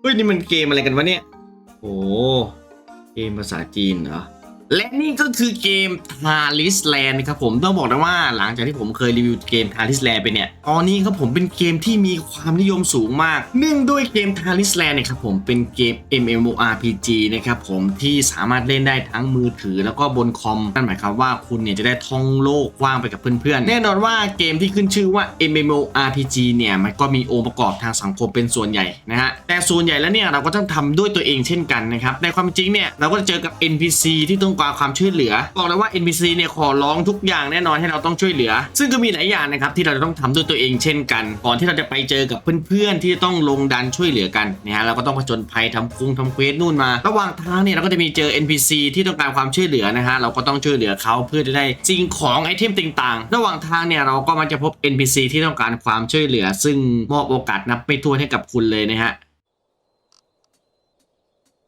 เฮ้ยนี่มันเกมอะไรกันวะเนี่ย โอ้เกมภาษาจีนเหรอ และนี่ก็คือเกม t a r i s Land นะครับผมต้องบอกเลยว่าหลังจากที่ผมเคยรีวิวเกม t a r i s Land ไปเนี่ยตอนนี้ครับผมเป็นเกมที่มีความนิยมสูงมากเนื่องด้วยเกม t a r i s Land เนี่ยครับผมเป็นเกม MMORPG นะครับผมที่สามารถเล่นได้ทั้งมือถือแล้วก็บนคอมนั่นหมายความว่าคุณเนี่ยจะได้ท่องโลกกว้างไปกับเพื่อนๆ แน่นอนว่าเกมที่ขึ้นชื่อว่า MMORPG เนี่ยมันก็มีองค์ประกอบทางสังคมเป็นส่วนใหญ่นะฮะแต่ส่วนใหญ่แล้วเนี่ยเราก็ต้องทำด้วยตัวเองเช่นกันนะครับในความจริงเนี่ยเราก็จะเจอกับ NPC ที่ต้องการความช่วยเหลือ บอกเลยว่า NPC เนี่ยขอร้องทุกอย่างแน่นอนให้เราต้องช่วยเหลือ ซึ่งก็มีหลายอย่างนะครับที่เราจะต้องทำด้วยตัวเองเช่นกันก่อนที่เราจะไปเจอกับเพื่อนๆที่จะต้องลงดันช่วยเหลือกันนะฮะเราก็ต้องผจญภัยทำฟุ้งทำเควสนู่นมา ระหว่างทางเนี่ยเราก็จะมีเจอ NPC ที่ต้องการความช่วยเหลือนะฮะเราก็ต้องช่วยเหลือเขาเพื่อจะได้สิ่งของไอเทมต่างๆ ระหว่างทางเนี่ยเราก็มักจะพบ NPC ที่ต้องการความช่วยเหลือ ซึ่งมอบโอกาสนับไม่ถ้วนให้กับคุณเลยนะฮะ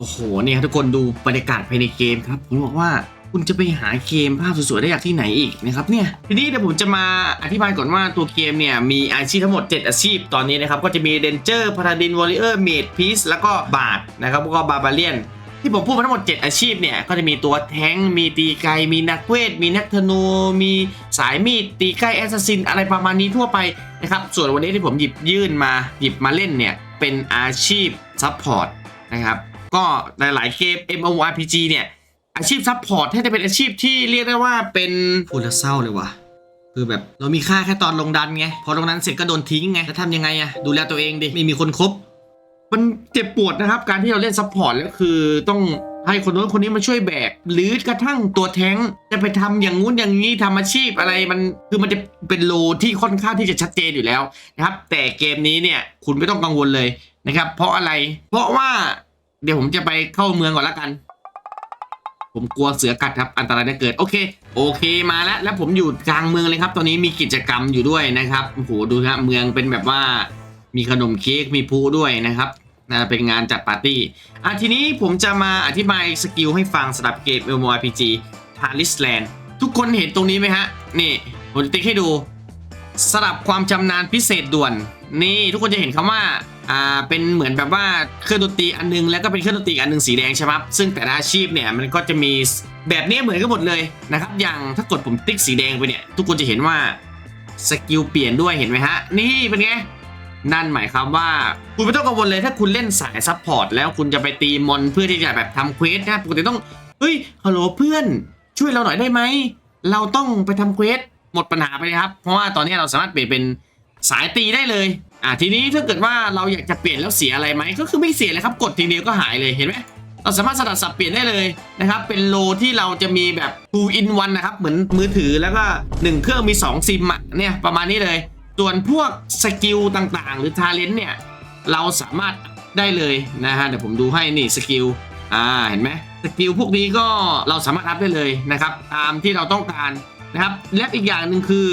โอ้โหเนี่ยทุกคนดูบรรยากาศภายในเกมครับผมบอกว่าคุณจะไปหาเกมภาพสวยๆได้จากที่ไหนอีกนะครับเนี่ยทีนี้เดี๋ยวผมจะมาอธิบายก่อนว่าตัวเกมเนี่ยมีอาชีพทั้งหมด 7 อาชีพตอนนี้นะครับ ก็จะมีเดนเจอร์พาราดินวอลเลอร์เมดพีซแล้วก็บาทนะครับแล้วก็บาบาเลียนที่ผมพูดมาทั้งหมด 7 อาชีพเนี่ย ก็จะมีตัวแทงมีตีไกลมีนักเวท มีนักธนู มีสายมีด ตีใกลแอสซัสซิน อะไรประมาณนี้ทั่วไปนะครับ ส่วนวันนี้ที่ผมหยิบยื่นมาหยิบมาเล่นเนี่ย เป็นอาชีพซัพพอร์ตนะครับ ก็หลายๆเกม MMORPG เนี่ยอาชีพซัพพอร์ตแทบจะเป็นอาชีพที่เรียกได้ว่าเป็นพูดแล้วเศร้าเลยว่ะคือแบบเรามีค่าแค่ตอนลงดันไง พอลงดันเสร็จก็โดนทิ้งไงจะทำยังไงอะดูแลตัวเองดิ ไม่มีคนคบ มันเจ็บปวดนะครับ การที่เราเล่นซัพพอร์ตแล้วคือต้องให้คนโน้นคนนี้มาช่วยแบก หรือกระทั่งตัวแท้งจะไปทำอย่างงู้นอย่างนี้ทำอาชีพอะไรมันคือมันจะเป็นโลที่ค่อนข้างที่จะชัดเจนอยู่แล้วนะครับ แต่เกมนี้เนี่ยคุณไม่ต้องกังวลเลยนะครับ เพราะอะไร เพราะว่า เดี๋ยวผมจะไปเข้าเมืองก่อนละกัน ผมกลัวเสือกัดครับ อันตรายได้เกิด โอเค โอเคมาแล้ว แล้วผมอยู่กลางเมืองเลยครับ ตอนนี้มีกิจกรรมอยู่ด้วยนะครับโอ้โหดูครับเมืองเป็นแบบว่ามีขนมเค้กมีพูด้วยนะครับนะเป็นงานจัดปาร์ตี้อะทีนี้ผมจะมาอธิบายสกิลให้ฟังสำหรับเกม MMORPG t a r i s Land ทุกคนเห็นตรงนี้ไหมฮะ นี่ผมจะติ๊กให้ดูสลับความชำนาญพิเศษด่วน นี่ทุกคนจะเห็นคำว่า อ่าเป็นเหมือนแบบว่าเครื่องดนตรีอันนึงแล้วก็เป็นเครื่องดนตรีอันนึงสีแดงใช่ไหมซึ่งแต่ละอาชีพเนี่ยมันก็จะมีแบบนี้เหมือนกันหมดเลยนะครับอย่างถ้ากดผมติ๊กสีแดงไปเนี่ยทุกคนจะเห็นว่าสกิลเปลี่ยนด้วยเห็นไหมฮะนี่เป็นไงนั่นหมายความว่าคุณไม่ต้องกังวลเลยถ้าคุณเล่นสายซัพพอร์ตแล้วคุณจะไปตีมอนเพื่อที่จะแบบทำเควสนะปกติต้องเฮ้ยฮัลโหลเพื่อน ช่วยเราหน่อยได้ไหมเราต้องไปทำเควสหมดปัญหาไปเลยครับ เพราะว่าตอนนี้เราสามารถเปลี่ยนเป็นสายตีได้เลย อ่าทีนี้ถ้าเกิดว่าเราอยากจะเปลี่ยนแล้วเสียอะไรไหมก็คือไม่เสียเลยครับกดทีเดียวก็หายเลยเห็นไหมเราสามารถสลับสับเปลี่ยนได้เลยนะครับ เป็นโลที่เราจะมีแบบ2 in 1นะครับ เหมือนมือถือแล้วก็ 1 เครื่องมี 2 ซิมอะเนี่ยประมาณนี้เลย ส่วนพวกสกิลต่างๆ หรือทาเลนต์เนี่ย เราสามารถได้เลยนะฮะเดี๋ยวผมดูให้นี่สกิลอ่าเห็นไหมสกิลพวกนี้ก็เราสามารถอัพได้เลยนะครับ ตามที่เราต้องการนะครับ และอีกอย่างหนึ่งคือ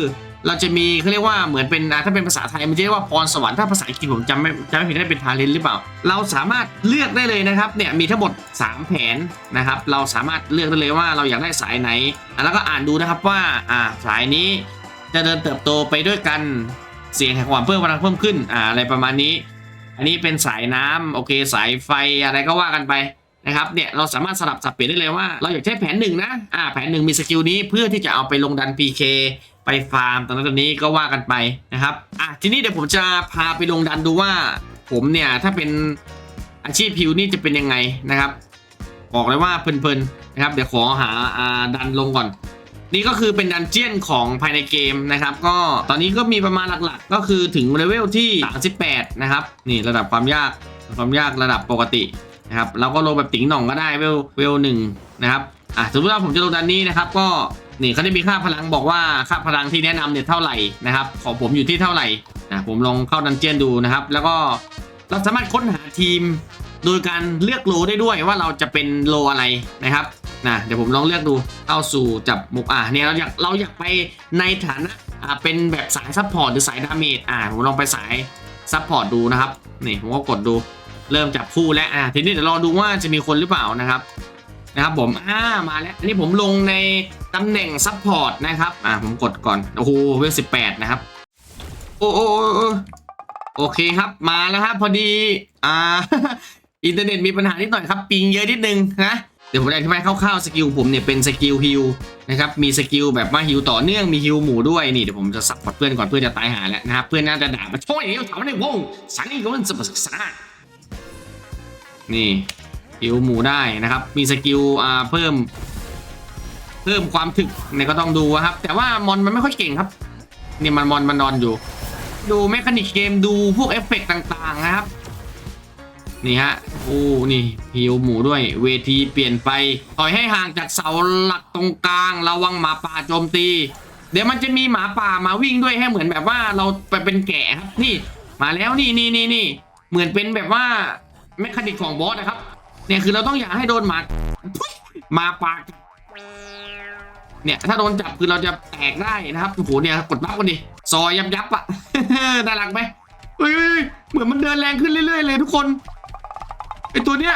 เราจะมีเขาเรียกว่าเหมือนเป็นถ้าเป็นภาษาไทยมันจะเรียกว่าพรสวรรค์ถ้าภาษาอังกฤษผมจำไม่จำไม่ผิดได้เป็นทาเลนหรือเปล่า เราสามารถเลือกได้เลยนะครับเนี่ยมีทั้งหมด 3 แผนนะครับเราสามารถเลือกได้เลยว่าเราอยากได้สายไหนอะแล้วก็อ่านดูนะครับว่าอ่าสายนี้จะเดินเติบโตไปด้วยกันเสียงแห่งความเพิ่มพลังเพิ่มขึ้นอ่าอะไรประมาณนี้ อันนี้เป็นสายน้ำโอเคสายไฟอะไรก็ว่ากันไปนะครับเนี่ยเราสามารถสลับสับเปลี่ยนได้เลยว่าเราอยากใช้แผนหนึ่งนะอ่าแผนหนึ่งมีสกิลนี้เพื่อที่จะเอาไปลงดัน PK ไปฟาร์มตอนนั้นตอนนี้ก็ว่ากันไปนะครับอะทีนี้เดี๋ยวผมจะพาไปลงดันดูว่า ผมเนี่ยถ้าเป็นอาชีพพิวนี่จะเป็นยังไงนะครับบอกเลยว่าเพลินๆนะครับ เดี๋ยวขอหาอ่าดันลงก่อน นี่ก็คือเป็นดันเจียนของภายในเกมนะครับ ก็ตอนนี้ก็มีประมาณหลักๆ ก็คือถึงเลเวลที่ 38 นะครับ นี่ระดับความยากความยากระดับปกตินะครับเราก็ลงแบบติ๋งหน่องก็ได้เวลเวลหนึ่งนะครับอะสมมติว่าผมจะลงดันนี้นะครับ ก็ นี่เขาได้มีค่าพลังบอกว่าค่าพลังที่แนะนำเนี่ยเท่าไหร่นะครับ ของผมอยู่ที่เท่าไหร่นะผมลองเข้าดันเจียนดูนะครับ แล้วก็เราสามารถค้นหาทีม โดยการเลือกโลได้ด้วยว่าเราจะเป็นโลอะไรนะครับนะเดี๋ยวผมลองเลือกดูเข้าสู่จับมุกอะเนี่ยเราอยากเราอยากไปในฐานะอ่าเป็นแบบสายซัพพอร์ตหรือสายดาเมจอ่าผมลองไปสายซัพพอร์ตดูนะครับนี่ผมก็กดดูเริ่มจับคู่แล้วอ่าทีนี้เดี๋ยวรอดูว่าจะมีคนหรือเปล่านะครับ นะครับผมอ่ามาแล้วอันนี้ผมลงในตำแหน่งซัพพอร์ตนะครับอ่าผมกดก่อนโอ้โหเวลสิบแปดนะครับ โอ้โอ้โอ้โอ้โอเคครับมาแล้วครับพอดีอ่าอินเทอร์เน็ตมีปัญหานิดหน่อยครับปิงเยอะนิดนึงนะเดี๋ยวผมจะอธิบายคร่าวๆสกิลผมเนี่ยเป็นสกิลฮิลนะครับมีสกิลแบบว่าฮิลต่อเนื่องมีฮิลหมู่ด้วยนี่เดี๋ยวผมจะสับพอดเพื่อนก่อนเพื่อนจะตายหาแล้วนะครับเพื่อนน่าจะด่ามาช่วยอย่างนี้ถามในวงสันนี่ก็มันสมศึกษานี่ ฮิลหมูได้นะครับ มีสกิลอ่าเพิ่ม เพิ่มความถึกเนี่ยก็ต้องดูครับ แต่ว่ามอนมันไม่ค่อยเก่งครับนี่มันมอนมันนอนอยู่ ดูแมคานิกเกมดูพวกเอฟเฟกต์ต่างๆนะครับ นี่ฮะโอ้นี่ฮิวหมูด้วย เวทีเปลี่ยนไปถอยให้ห่างจากเสาหลักตรงกลาง ระวังหมาป่าโจมตี เดี๋ยวมันจะมีหมาป่ามาวิ่งด้วยให้เหมือนแบบว่าเราไปเป็นแกะครับนี่ มาแล้วนี่นี่นี่นี่เหมือนเป็นแบบว่าแมคานิกของบอสนะครับ เนี่ยคือเราต้องอย่าให้โดนหมามาป่าเนี่ยถ้าโดนจับคือเราจะแตกได้นะครับโอ้โหเนี่ยกดบัฟกันดิซอยยับยับอะน่ารักไหมเฮ้ยเหมือนมันเดินแรงขึ้นเรื่อยๆเลยทุกคนไอตัวเนี้ย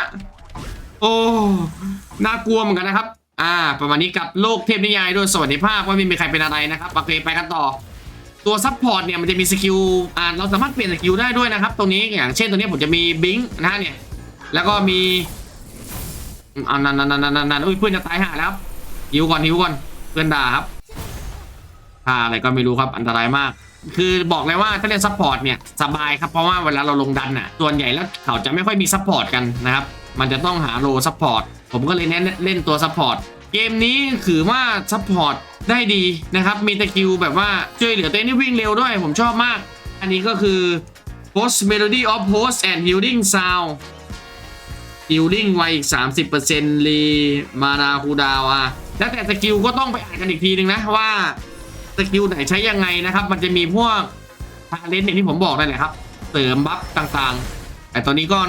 โอ้น่ากลัวเหมือนกันนะครับ อ่า ประมาณนี้กับโลกเทพนิยายด้วยสวัสดิภาพว่าไม่มีใครเป็นอะไรนะครับโอเคไปกันต่อ ตัวซัพพอร์ตเนี่ยมันจะมีสกิลอ่าเราสามารถเปลี่ยนสกิลได้ด้วยนะครับ ตรงนี้อย่างเช่นตัวนี้ผมจะมีบิงค์นะฮะเนี่ยแล้วก็มี เอานั่นนั่นนั่นนั่นอุ้ยเพื่อนจะตายห่าแล้วครับหิวก่อนหิวก่อนเพื่อนด่าครับท่าอะไรก็ไม่รู้ครับอันตรายมาก คือบอกเลยว่าถ้าเล่นซัพพอร์ตเนี่ยสบายครับเพราะว่าเวลาเราลงดันน่ะส่วนใหญ่แล้วเขาจะไม่ค่อยมีซัพพอร์ตกันนะครับมันจะต้องหาโลซัพพอร์ตผมก็เลยเน้นเล่นตัวซัพพอร์ตเกมนี้ถือว่าซัพพอร์ตได้ดีนะครับมีตะกิวแบบว่าช่วยเหลือตัวเองได้วิ่งเร็วด้วยผมชอบมาก อันนี้ก็คือ Post Melody of Post and Healing Sound ฮิลลิ่งไวอีก 30%รีมานาคูดาวอะแล้วแต่สกิลก็ต้องไปอ่านกันอีกทีนึงนะว่าสกิลไหนใช้ยังไงนะครับ มันจะมีพวกทาเลนต์อย่างที่ผมบอกนั่นแหละครับ เสริมบัฟต่างๆ แต่ตอนนี้ก็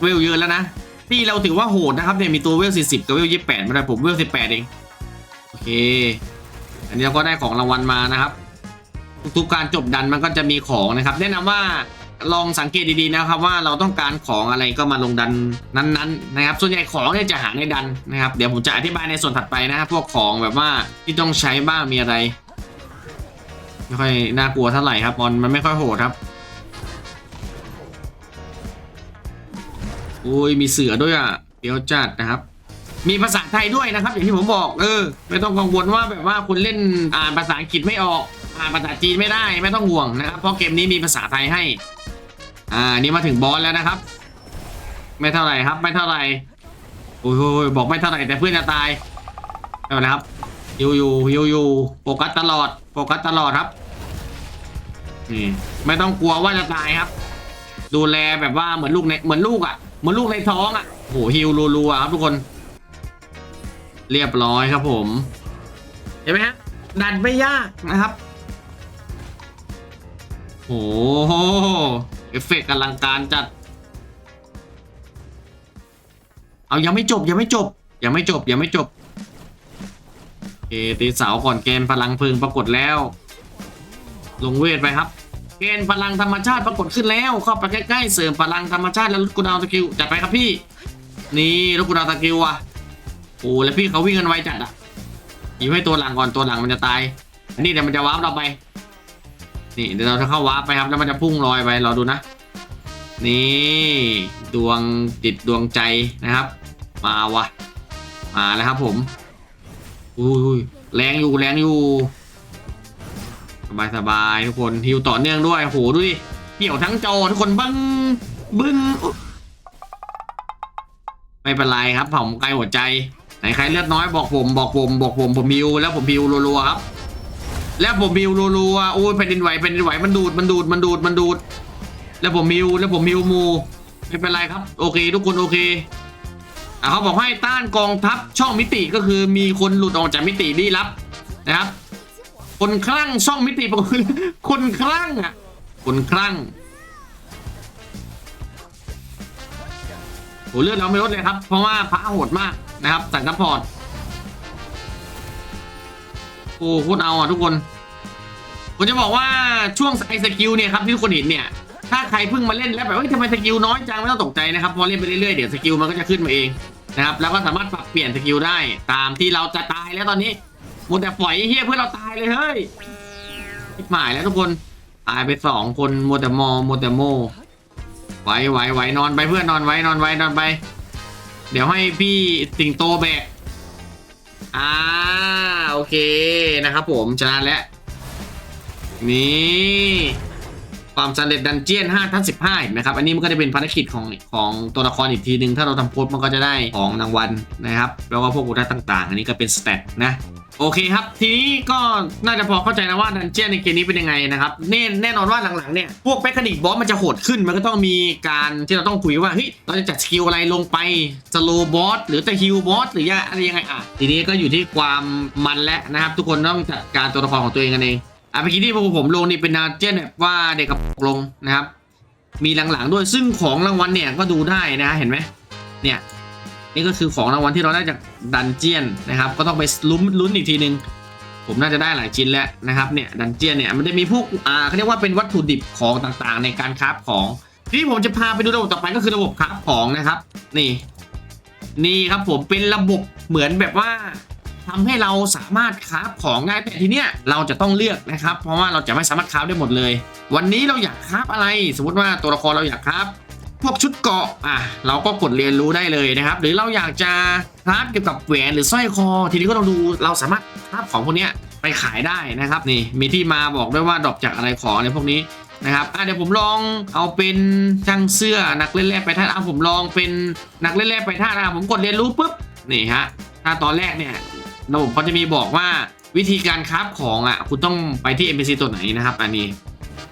เวลเยอะแล้วนะที่เราถือว่าโหดนะครับเนี่ยมีตัวเวล 40 กับเวล 28มาได้ผมเวล 18 เอง โอเค อันนี้เราก็ได้ของรางวัลมานะครับ ทุกๆการจบดันมันก็จะมีของนะครับ แนะนำว่า ลองสังเกตดีๆนะครับว่าเราต้องการของอะไรก็มาลงดันนั้นๆนะครับ ส่วนใหญ่ของเนี่ยจะหาในดันนะครับ เดี๋ยวผมจะอธิบายในส่วนถัดไปนะครับพวกของแบบว่าที่ต้องใช้บ้างมีอะไรไม่ค่อยน่ากลัวเท่าไหร่ครับมอนมันไม่ค่อยโหดครับโอ้ยมีเสือด้วยอะเดี๋ยวจัดนะครับ มีภาษาไทยด้วยนะครับ อย่างที่ผมบอกเออ ไม่ต้องกังวลว่าแบบว่าคุณเล่นอ่านภาษาอังกฤษไม่ออกอ่านภาษาจีนไม่ได้ไม่ต้องห่วงนะครับ เพราะเกมนี้มีภาษาไทยให้ อ่านี่มาถึงบอสแล้วนะครับ ไม่เท่าไหร่ครับ ไม่เท่าไหร่โอ้ยโอ้ยบอกไม่เท่าไหร่แต่เพื่อนจะตายเอาละครับอยู่อยู่อยู่อยู่โฟกัสตลอดโฟกัสตลอดครับนี่ไม่ต้องกลัวว่าจะตายครับ ดูแลแบบว่าเหมือนลูกในเหมือนลูกอะเหมือนลูกในท้องอะโหฮิวรัวๆครับทุกคน เรียบร้อยครับผม เห็นไหมฮะดันไม่ยากนะครับโอ้โห เอฟเฟกต์อลังการจัด เอายังไม่จบยังไม่จบ ยังไม่จบยังไม่จบโอตีเสาก่อนเกณฑ์พลังพึงปรากฏแล้ว ลงเวทไปครับ เกณฑ์พลังธรรมชาติปรากฏขึ้นแล้วเข้าไปใกล้ๆเสริมพลังธรรมชาติแล้วลดกูดาวสกิลจัดไปครับพี่ นี่ลดกูดาวสกิลอะโอ้แล้วพี่เขาวิ่งกันไวจัดอะยิงให้ตัวหลังก่อนตัวหลังมันจะตาย อันนี้เดี๋ยวมันจะว้าร์ปเราไป นี่เดี๋ยวเราจะเข้าวาร์ปไปครับแล้วมันจะพุ่งลอยไปเรอดูนะ นี่ดวงจิตดวงใจนะครับ มาวะมาแล้วครับผมอุ้ยแรงอยู่แรงอยู่ สบายสบายทุกคนฮิวต่อเนื่องด้วยโหดูดิเกี่ยวทั้งจอทุกคนบึ้งบึ้งไม่เป็นไรครับผมไกลหัวใจไหนใครเลือดน้อยบอกผมบอกผมบอกผมผมฮิวแล้วผมฮิวรัวๆครับ แล้วผมฮิวรัวๆโอ้ยแผ่นดินไหวแผ่นดินไหวมันดูดมันดูดมันดูดมันดูด แล้วผมฮิวแล้วผมฮิวมูไม่เป็นไรครับ โอเค ทุกคนโอเคอะเขาบอกให้ต้านกองทัพช่องมิติก็คือมีคนหลุดออกจากมิติลี้ลับนะครับ คนคลั่งช่องมิติปกติคนคลั่งอะคนคลั่งโหเลือดเราไม่ลดเลยครับ เพราะว่าพระโหดมากนะครับสั่งซัพพอร์ต โอ้โคตรเอาอะทุกคน ผมจะบอกว่าช่วงไอสกิลเนี่ยครับที่ทุกคนเห็นเนี่ย ถ้าใครเพิ่งมาเล่นแล้วแบบเฮ้ยทำไมสกิลน้อยจังไม่ต้องตกใจนะครับพอเล่นไปเรื่อยๆเดี๋ยวสกิลมันก็จะขึ้นมาเองนะครับแล้วก็สามารถปรับเปลี่ยนสกิลได้ ตามที่เราจะตายแล้วตอนนี้มัวแต่ปล่อยเฮียเพื่อเราตายเลยเฮ้ยทิบหมายแล้วทุกคนตายไปสองคนมัวแต่มอมัวแต่โมไหวไหวไหวนอนไปเพื่อนนอนไว้นอนไว้นอนไป เดี๋ยวให้พี่สิงโตแบก อ่าโอเคนะครับผมชนะแล้วนี่ความสำเร็จดันเจียน5ท่าน15เห็นไหมครับ อันนี้มันก็จะเป็นภารกิจของของตัวละครอีกทีหนึ่งถ้าเราทำโพสมันก็จะได้ของรางวัลนะครับ แล้วก็พวกอุทัต่าง ๆ อันนี้ก็เป็นสเตตนะ โอเคครับ ทีนี้ก็น่าจะพอเข้าใจนะว่าดันเจียนในเกมนี้เป็นยังไงนะครับแน่แน่นอนว่าหลังๆเนี่ยพวกแมคานิกบอสมันจะโหดขึ้นมันก็ต้องมีการที่เราต้องคุยว่าเฮ้ยเราจะจัดสกิลอะไรลงไปสโลบอสหรือจะฮิลบอสหรืออะไรยังไงอะทีนี้ก็อยู่ที่ความมันและนะครับ ทุกคนต้องจัดการตัวละครของตัวเองกันเองอะเมื่อกี้ที่ผมลงนี่เป็นดันเจียนแบบว่าเด็กกับลงนะครับ มีหลังๆด้วยซึ่งของรางวัลเนี่ยก็ดูได้นะเห็นไหมเนี่ย นี่ก็คือของรางวัลที่เราได้จากดันเจียนนะครับ ก็ต้องไปลุ้นลุ้นอีกทีนึง ผมน่าจะได้หลายชิ้นแล้วนะครับเนี่ยดันเจียนเนี่ยมันจะมีพวกอ่าเขาเรียกว่าเป็นวัตถุดิบของต่างๆ ในการคราฟของ ทีนี้ผมจะพาไปดูระบบต่อไปก็คือระบบคราฟของนะครับ นี่ นี่ครับผมเป็นระบบเหมือนแบบว่าทำให้เราสามารถคราฟของได้แต่ทีเนี้ยเราจะต้องเลือกนะครับ เพราะว่าเราจะไม่สามารถคราฟได้หมดเลย วันนี้เราอยากคราฟอะไร สมมติว่าตัวละครเราอยากคราฟ พวกชุดเกาะอะเราก็กดเรียนรู้ได้เลยนะครับ หรือเราอยากจะคราฟเกี่ยวกับแหวนหรือสร้อยคอ ทีนี้ก็ต้องดูเราสามารถคราฟของพวกเนี้ยไปขายได้นะครับนี่มีที่มาบอกด้วยว่าดรอปจากอะไรของอะไรพวกนี้นะครับอะเดี๋ยวผมลองเอาเป็นช่างเสื้อนักเล่นแร่ไปท่าอะผมลองเป็นนักเล่นแร่ไปท่าอะผมกดเรียนรู้ปุ๊บนี่ฮะถ้าตอนแรกเนี่ยระบบเขาจะมีบอกว่าวิธีการคราฟของอะคุณต้องไปที่ NPC ตัวไหนนะครับ อันนี้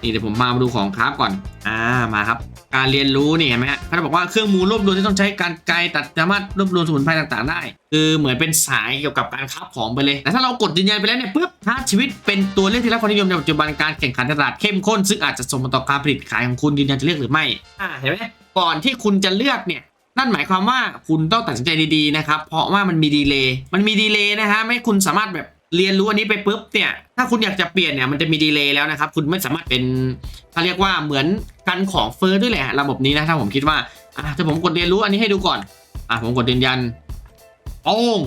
นี่เดี๋ยวผมมาดูของคราฟก่อน อ่า มาครับ การเรียนรู้นี่เห็นไหมฮะเขาบอกว่าเครื่องมือรวบรวมที่ต้องใช้การไกลตัดสามารถรวบรวมสมุนไพรต่างๆ ได้ คือเหมือนเป็นสายเกี่ยวกับการคราของไปเลย แต่ถ้าเรากดยืนยันไปแล้วเนี่ยปุ๊บถ้าชีวิตเป็นตัวเลือกที่รับความนิยมในปัจจุบันการแข่งขันตลาดเข้มข้น ซึ่งอาจจะส่งผลต่อการผลิตขายของคุณยืนยันจะเลือกหรือไม่ อ่า เห็นไหมก่อนที่คุณจะเลือกเนี่ยนั่นหมายความว่าคุณต้องตัดสินใจดีๆนะครับ เพราะว่ามันมีดีเลย์ มันมีดีเลย์นะฮะ ไม่คุณสามารถแบบ เรียนรู้อันนี้ไปปุ๊บเนี่ย ถ้าคุณอยากจะเปลี่ยนเนี่ยมันจะมีดีเลย์แล้วนะครับ คุณไม่สามารถเป็นเขาเรียกว่าเหมือนกันของเฟอร์ด้วยแหละ ระบบนี้นะ ถ้าผมคิดว่าอะถ้าผมกดเรียนรู้อันนี้ให้ดูก่อน อะผมกดยืนยันโป้ง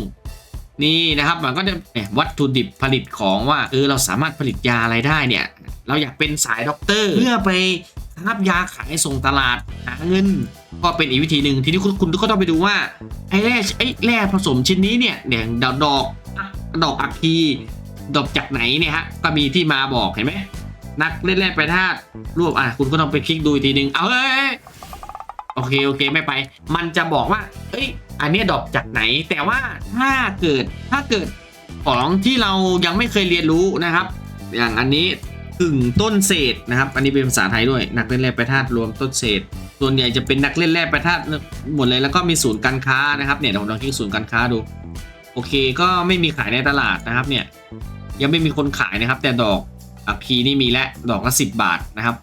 นี่นะครับมันก็จะเนี่ยวัตถุดิบผลิตของว่าเออเราสามารถผลิตยาอะไรได้เนี่ย เราอยากเป็นสายด็อกเตอร์เพื่อไปรับยาขายส่งตลาดหาเงิน ก็เป็นอีกวิธีหนึ่งทีนี้คุณคุณก็ต้องไปดูว่าไอ้แร่ไอ้แร่ผสมชิ้นนี้เนี่ยเนี่ยดอกดอก ดอกอัคคีดอกจากไหนเนี่ยฮะก็มีที่มาบอกเห็นไหมนักเล่นแร่ไปธาตุรวบอะคุณก็ต้องไปคลิกดูอีกทีหนึ่งเอาเฮ้ยโอเคโอเคไม่ไป มันจะบอกว่า เอ้ย อันนี้ดอกจากไหน แต่ว่าถ้าเกิดถ้าเกิดของที่เรายังไม่เคยเรียนรู้นะครับ อย่างอันนี้กึ่งต้นเศษนะครับ อันนี้เป็นภาษาไทยด้วย นักเล่นแร่ไปธาตุรวมต้นเศษ ส่วนใหญ่จะเป็นนักเล่นแร่ไปธาตุหมดเลยแล้วก็มีศูนย์การค้านะครับเนี่ยเดี๋ยวผมลองคลิกศูนย์การค้าดู โอเคก็ไม่มีขายในตลาดนะครับเนี่ยยังไม่มีคนขายนะครับ แต่ดอกอัคคีนี่มีแล้วดอกละสิบบาทนะครับ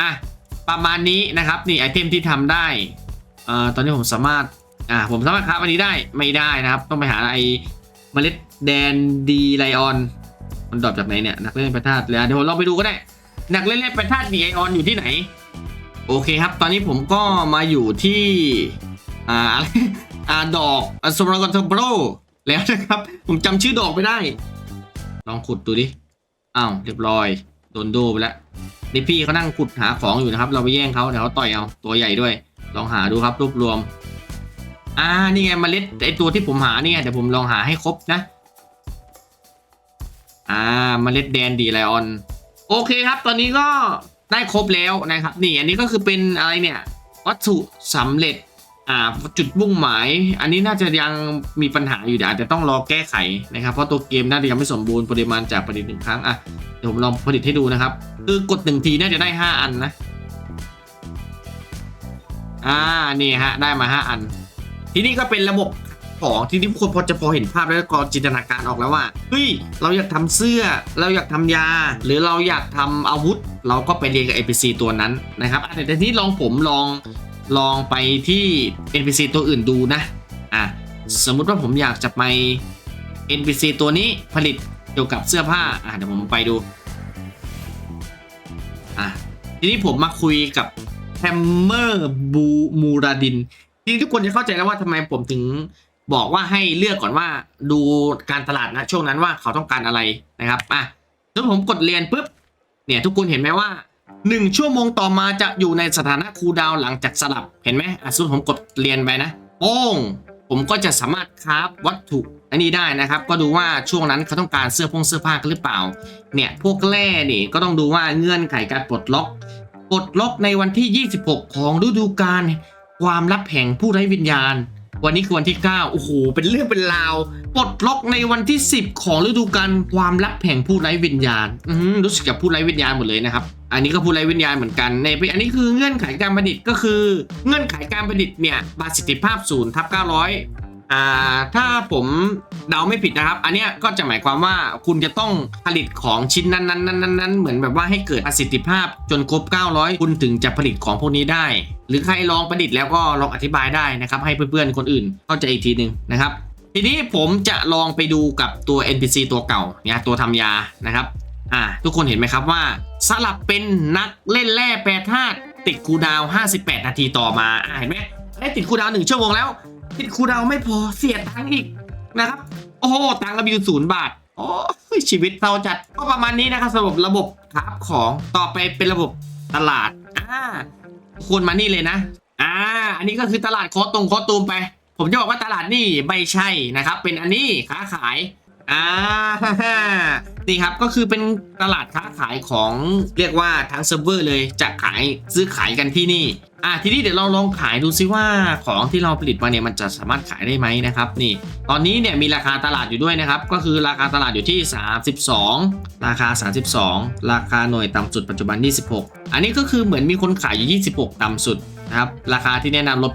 อะประมาณนี้นะครับนี่ไอเทมที่ทำได้เอ่อตอนนี้ผมสามารถอ่าผมสามารถครับอันนี้ได้ไม่ได้นะครับ ต้องไปหาไอเมล็ดแดนดีไลออน มันดรอปจากไหนเนี่ยนักเล่นไปธาตุเลยเดี๋ยวผมลองไปดูก็ได้ นักเล่นเล่นไปธาตุดีไอออนอยู่ที่ไหน โอเคครับ ตอนนี้ผมก็มาอยู่ที่อ่าอะไรอ่าดอกสมรกอนเทโบร แล้วนะครับ ผมจำชื่อดอกไม่ได้ ลองขุดดูดิอ้าวเรียบร้อยโดนโดไปแล้วนี่พี่เขานั่งขุดหาของอยู่นะครับ เราไปแย่งเขาเดี๋ยวเขาต่อยเอาตัวใหญ่ด้วย ลองหาดูครับรวบรวม อ่านี่ไงเมล็ดไอตัวที่ผมหานี่ไงเดี๋ยวผมลองหาให้ครบนะ อ่าเมล็ดแดนดีไลออน โอเคครับ ตอนนี้ก็ได้ครบแล้วนะครับ นี่อันนี้ก็คือเป็นอะไรเนี่ย วัตถุสำเร็จ อ่าจุดมุ่งหมาย อันนี้น่าจะยังมีปัญหาอยู่เดี๋ยวอาจจะต้องรอแก้ไขนะครับ เพราะตัวเกมน่าจะยังไม่สมบูรณ์ปริมาณจากผลิตหนึ่งครั้งอะเดี๋ยวผมลองผลิตให้ดูนะครับ คือกดหนึ่งทีน่าจะได้ห้าอันนะ อ่านี่ฮะได้มาห้าอัน ทีนี้ก็เป็นระบบของที่ทุกคนพอจะพอเห็นภาพแล้วก็จินตนาการออกแล้วว่าเฮ้ยเราอยากทำเสื้อ เราอยากทำยา หรือเราอยากทำอาวุธ เราก็ไปเรียนกับ NPC ตัวนั้นนะครับแต่ทีนี้ลองผมลอง ลองไปที่ NPC ตัวอื่นดูนะอะสมมุติว่าผมอยากจะไป NPC ตัวนี้ผลิตเกี่ยวกับเสื้อผ้าอะเดี๋ยวผมไปดูอะทีนี้ผมมาคุยกับแฮมเมอร์บูมูราดินจริงทุกคนจะเข้าใจแล้วว่าทำไมผมถึงบอกว่าให้เลือกก่อนว่าดูการตลาดนะช่วงนั้นว่าเขาต้องการอะไรนะครับอะถ้าผมกดเรียนปุ๊บเนี่ยทุกคนเห็นไหมว่า 1 ชั่วโมงต่อมาจะอยู่ในสถานะคูลดาวหลังจากสลับเห็นไหมอะสมมติผมกดเรียนไปนะโป้งผมก็จะสามารถคราฟวัตถุอันนี้ได้นะครับ ก็ดูว่าช่วงนั้นเขาต้องการเสื้อพงเสื้อผ้ากันหรือเปล่า เนี่ยพวกแร่นี่ก็ต้องดูว่าเงื่อนไขการปลดล็อกปลดล็อกในวันที่ 26 ของฤดูกาลความลับแห่งผู้ไร้วิญญาณ วันนี้คือวันที่ 9 โอ้โห เป็นเรื่องเป็นราวปลดล็อกในวันที่ 10 ของฤดูกาลความลับแห่งผู้ไร้วิญญาณ อืมรู้สึกกับผู้ไร้วิญญาณหมดเลยนะครับ อันนี้ก็ผู้ไร้วิญญาณเหมือนกัน ในอันนี้คือเงื่อนไขการประดิษฐ์ก็คือ เงื่อนไขการประดิษฐ์เนี่ยประสิทธิภาพศูนย์ทับ900 อ่าถ้าผมเดาไม่ผิดนะครับ อันเนี้ยก็จะหมายความว่าคุณจะต้องผลิตของชิ้นนั้นๆนั้นๆๆเหมือนแบบว่าให้เกิดประสิทธิภาพจนครบ 900 คุณถึงจะผลิตของพวกนี้ได้ หรือใครลองประดิษฐ์แล้วก็ลองอธิบายได้นะครับ ให้เพื่อนๆคนอื่นเข้าใจอีกทีหนึ่งนะครับ ทีนี้ผมจะลองไปดูกับตัว NPC ตัวเก่าเนี่ยตัวทำยานะครับอ่าทุกคนเห็นไหมครับว่าสลับเป็นนักเล่นแร่แปรธาตุติดคูดาว 58 นาทีต่อมาอเห็นไหมได้ติดคูดาวหนึ่งชั่วโมงแล้ว ติดคูเดาไม่พอเสียตังค์อีกนะครับ โอ้ตังค์ก็มีอยู่ศูนย์บาทโอ้ชีวิตเราจัดก็ประมาณนี้นะครับสำหรับระบบครับของต่อไปเป็นระบบตลาดอ่าคุณมานี่เลยนะ อ่า อันนี้ก็คือตลาดโคตรงโคตูมไป ผมจะบอกว่าตลาดนี่ไม่ใช่นะครับ เป็นอันนี้ค้าขาย อ่านี่ครับก็คือเป็นตลาดค้าขายของเรียกว่าทั้งเซิร์ฟเวอร์เลยจะขายซื้อขายกันที่นี่อะทีนี้เดี๋ยวเราลองขายดูซิว่าของที่เราผลิตมาเนี่ยมันจะสามารถขายได้ไหมนะครับนี่ ตอนนี้เนี่ยมีราคาตลาดอยู่ด้วยนะครับ ก็คือราคาตลาดอยู่ที่ 32 ราคา 32 ราคาหน่วยต่ำสุดปัจจุบัน 26 อันนี้ก็คือเหมือนมีคนขายอยู่ 26 ต่ำสุดนะครับราคาที่แนะนำลด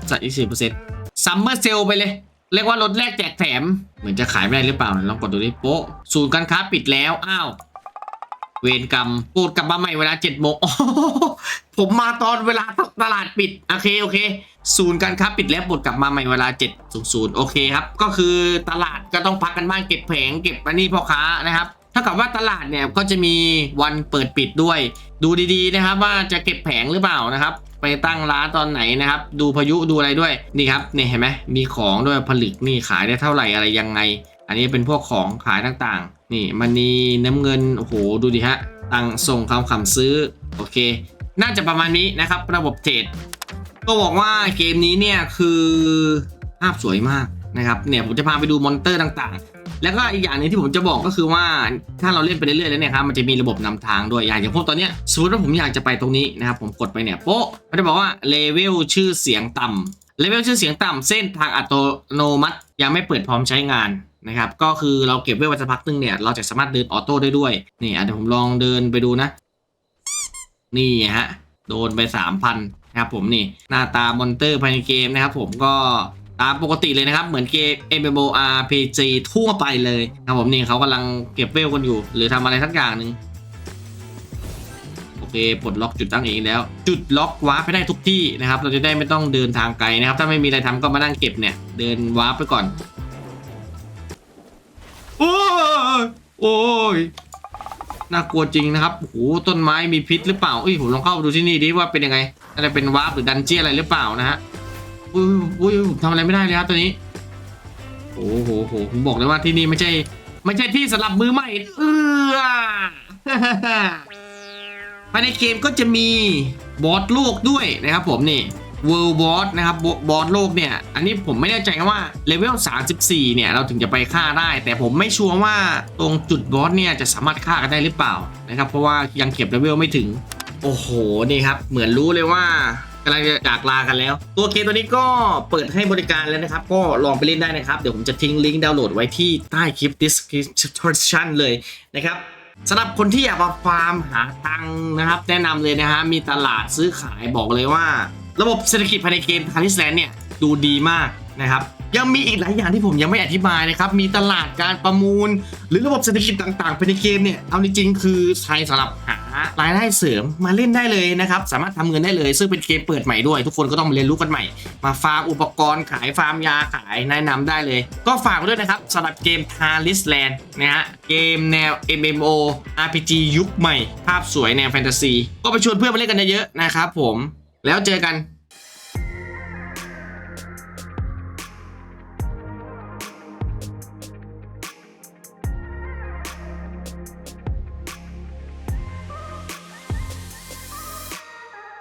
20%ซัมเมอร์เซลไปเลย เรียกว่าลดแรกแจกแถม เหมือนจะขายไม่ได้หรือเปล่าลองกดดูดิโป๊ะศูนย์การค้าปิดแล้วอ้าวเวรกรรมโปรดกลับมาใหม่เวลาเจ็ดโมงผมมาตอนเวลาตลาดปิด โอเค โอเค ศูนย์การค้าปิดแล้วโปรดกลับมาใหม่เวลา7จ็ดศูนย์โอเคครับ ก็คือตลาดก็ต้องพักกันบ้างเก็บแผงเก็บอันนี้พ่อค้านะครับเท่ากับว่าตลาดเนี่ยก็จะมีวันเปิดปิดด้วย ดูดีๆนะครับว่าจะเก็บแผงหรือเปล่านะครับ ไปตั้งร้านตอนไหนนะครับ ดูพายุดูอะไรด้วยนี่ครับนี่เห็นไหมมีของด้วยผลิตนี่ขายได้เท่าไหร่อะไรยังไง อันนี้เป็นพวกของขายต่างๆ นี่มันนีน้ำเงินโอ้โหดูดิฮะตังส่งคำคำซื้อโอเค น่าจะประมาณนี้นะครับระบบเทรดก็บอกว่าเกมนี้เนี่ยคือภาพสวยมากนะครับเนี่ยผมจะพาไปดูมอนเตอร์ต่างๆ แล้วก็อีกอย่างหนึงที่ผมจะบอกก็คือว่าถ้าเราเล่นไปเรื่อยๆแล้วเนี่ยครับมันจะมีระบบนำทางด้วยอย่างอย่างพวกตอนเนี้ยสมมติว่าผมอยากจะไปตรงนี้นะครับผมกดไปเนี่ยโป๊ะมันจะบอกว่าเลเวลชื่อเสียงต่ำเลเวลชื่อเสียงต่ำเส้นทางอัตโนมัติ ยังไม่เปิดพร้อมใช้งานนะครับก็คือเราเก็บไว้วันสักพักนึงเนี่ยเราจะสามารถเดินออโต้ได้ด้วยนี่อะเดี๋ยวผมลองเดินไปดูนะ นี่ฮะโดนไปสามพันนะครับผมนี่หน้าตามอนเตอร์ภายในเกมนะครับผมก็ ตามปกติเลยนะครับ เหมือนเกม MMORPG ทั่วไปเลยนะครับผมนี่เขากำลังเก็บเวลกันอยู่ หรือทำอะไรสักอย่างหนึ่งโอเคปลดล็อกจุดตั้งเองแล้ว จุดล็อกวาร์ปไปได้ทุกที่นะครับ เราจะได้ไม่ต้องเดินทางไกลนะครับ ถ้าไม่มีอะไรทำก็มานั่งเก็บเนี่ย เดินวาร์ปไปก่อน โอ้ยโอ้ยน่ากลัวจริงนะครับโอ้โหต้นไม้มีพิษหรือเปล่าเอ้ยผมลองเข้าไปดูที่นี่ดิว่าเป็นยังไงน่าจะเป็นวาร์ปหรือดันเจี้ยอะไรหรือเปล่านะฮะ อุ้ยอุ้ยผมทำอะไรไม่ได้เลยครับตัวนี้โอ้โหโหผมบอกเลยว่าที่นี่ไม่ใช่ ไม่ใช่ที่สำหรับมือใหม่เออภายในเกมก็จะมีบอสโลกด้วยนะครับผมนี่ World Boss นะครับบอบอสโลกเนี่ย อันนี้ผมไม่แน่ใจว่าเลเวล 34 เนี่ย เราถึงจะไปฆ่าได้ แต่ผมไม่ชัวร์ว่าตรงจุดบอสเนี่ยจะสามารถฆ่ากันได้หรือเปล่านะครับ เพราะว่ายังเก็บเลเวลไม่ถึง โอ้โห นี่ครับ เหมือนรู้เลยว่า กำลังจะจากลากันแล้ว ตัวเกมตัวนี้ก็เปิดให้บริการแล้วนะครับ ก็ลองไปเล่นได้นะครับ เดี๋ยวผมจะทิ้งลิงก์ดาวน์โหลดไว้ที่ใต้คลิป description เลยนะครับสำหรับคนที่อยากมาฟาร์มหาตังนะครับ แนะนำเลยนะฮะมีตลาดซื้อขายบอกเลยว่า ระบบเศรษฐกิจภายในเกมคาริสแลนด์เนี่ยดูดีมากนะครับ ยังมีอีกหลายอย่างที่ผมยังไม่อธิบายนะครับ มีตลาดการประมูล หรือระบบเศรษฐกิจต่างๆภายในเกมเนี่ย เอาจริงๆคือใช้สำหรับหารายได้เสริมมาเล่นได้เลยนะครับ สามารถทำเงินได้เลย ซึ่งเป็นเกมเปิดใหม่ด้วย ทุกคนก็ต้องมาเรียนรู้กันใหม่ มาฟาร์มอุปกรณ์ขายฟาร์มยาขายแนะนำได้เลย ก็ฝากด้วยนะครับสำหรับเกม t a r i s Land นะฮะเกมแนว MMO RPG ยุคใหม่ ภาพสวยแนวแฟนตาซีก็ไปชวนเพื่อนมาเล่นกันเยอะๆนะครับผมแล้วเจอกัน